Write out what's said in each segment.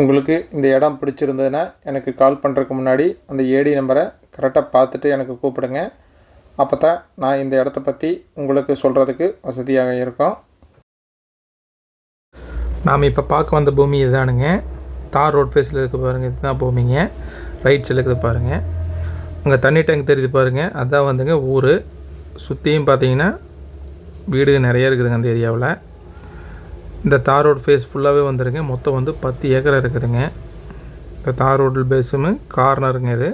உங்களுக்கு இந்த இடம் பிடிச்சிருந்ததுன்னா எனக்கு கால் பண்ணுறதுக்கு முன்னாடி அந்த ஏடி நம்பரை கரெக்டாக பார்த்துட்டு எனக்கு கூப்பிடுங்க. அப்போ தான் நான் இந்த இடத்த பற்றி உங்களுக்கு சொல்கிறதுக்கு வசதியாக இருக்கும். நாம் இப்போ பார்க்க வந்த பூமி இதுதானுங்க. தார் ரோட் ஃபேஸில் இருக்க பாருங்கள் இதுதான் பூமிங்க. ரைட் சைடில் இருக்குது பாருங்கள் அங்கே தண்ணி டேங்க் தெரியுது பாருங்கள் அதுதான் வந்துங்க ஊர். சுற்றியும் பார்த்தீங்கன்னா வீடு நிறைய இருக்குதுங்க அந்த ஏரியாவில் இந்த தார் ரோடு ஃபேஸ் ஃபுல்லாகவே வந்துருங்க மொத்தம் வந்து பத்து ஏக்கர் இருக்குதுங்க. இந்த தார் ரோடு பேஸுமு கார்னருங்க இது.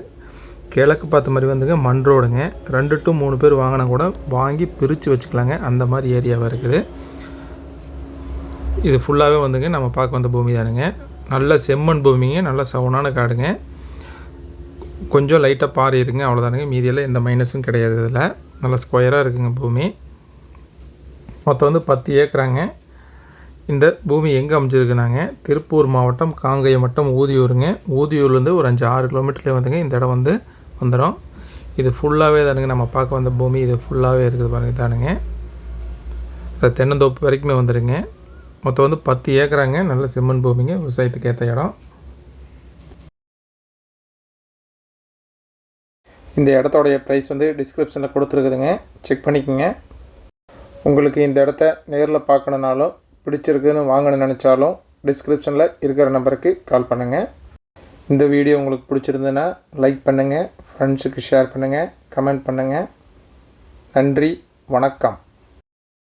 கிழக்கு பார்த்த மாதிரி வந்துங்க மண் ரோடுங்க. ரெண்டு டு மூணு பேர் வாங்கினா கூட வாங்கி பிரித்து வச்சுக்கலாங்க. அந்த மாதிரி ஏரியாவாக இருக்குது. இது ஃபுல்லாகவே வந்துங்க நம்ம பார்க்க வந்த பூமி தானுங்க. நல்ல செம்மண் பூமிங்க நல்ல சவுனான காடுங்க. கொஞ்சம் லைட்டாக பாரி இருங்க அவ்வளோதானுங்க மீதியெல்லாம் எந்த மைனஸும் கிடையாது இதில். நல்லா ஸ்கொயராக இருக்குங்க பூமி. மொத்தம் வந்து பத்து ஏக்கராங்க. இந்த பூமி எங்கே அமைஞ்சிருக்குனாங்க? திருப்பூர் மாவட்டம் காங்கயம் வட்டம் ஊதியூருங்க. ஊதியூர்லேருந்து ஒரு அஞ்சு ஆறு கிலோமீட்டர்லேயே வந்துங்க. இந்த இடம் வந்து வந்துடும் இது ஃபுல்லாகவே தானுங்க. நம்ம பார்க்க வந்த பூமி இது ஃபுல்லாகவே இருக்குது பாருங்க தானுங்க அது தென்னந்தோப்பு வரைக்குமே வந்துடுங்க மொத்தம் வந்து பத்து ஏக்கராங்க. நல்ல செம்மண் பூமிங்க. விவசாயத்துக்கு ஏற்ற இடம். இந்த இடத்தோடைய ப்ரைஸ் வந்து டிஸ்கிரிப்ஷனில் கொடுத்துருக்குதுங்க. செக் பண்ணிக்கோங்க. உங்களுக்கு இந்த இடத்த நேரில் பார்க்கணுனாலும் பிடிச்சிருக்குன்னு வாங்கணும்னு நினச்சாலும் டிஸ்கிரிப்ஷனில் இருக்கிற நம்பருக்கு கால் பண்ணுங்கள் இந்த வீடியோ உங்களுக்கு பிடிச்சிருந்ததுன்னா லைக் பண்ணுங்கள் ஃப்ரெண்ட்ஸுக்கு ஷேர் பண்ணுங்கள் கமெண்ட் பண்ணுங்கள் நன்றி வணக்கம்.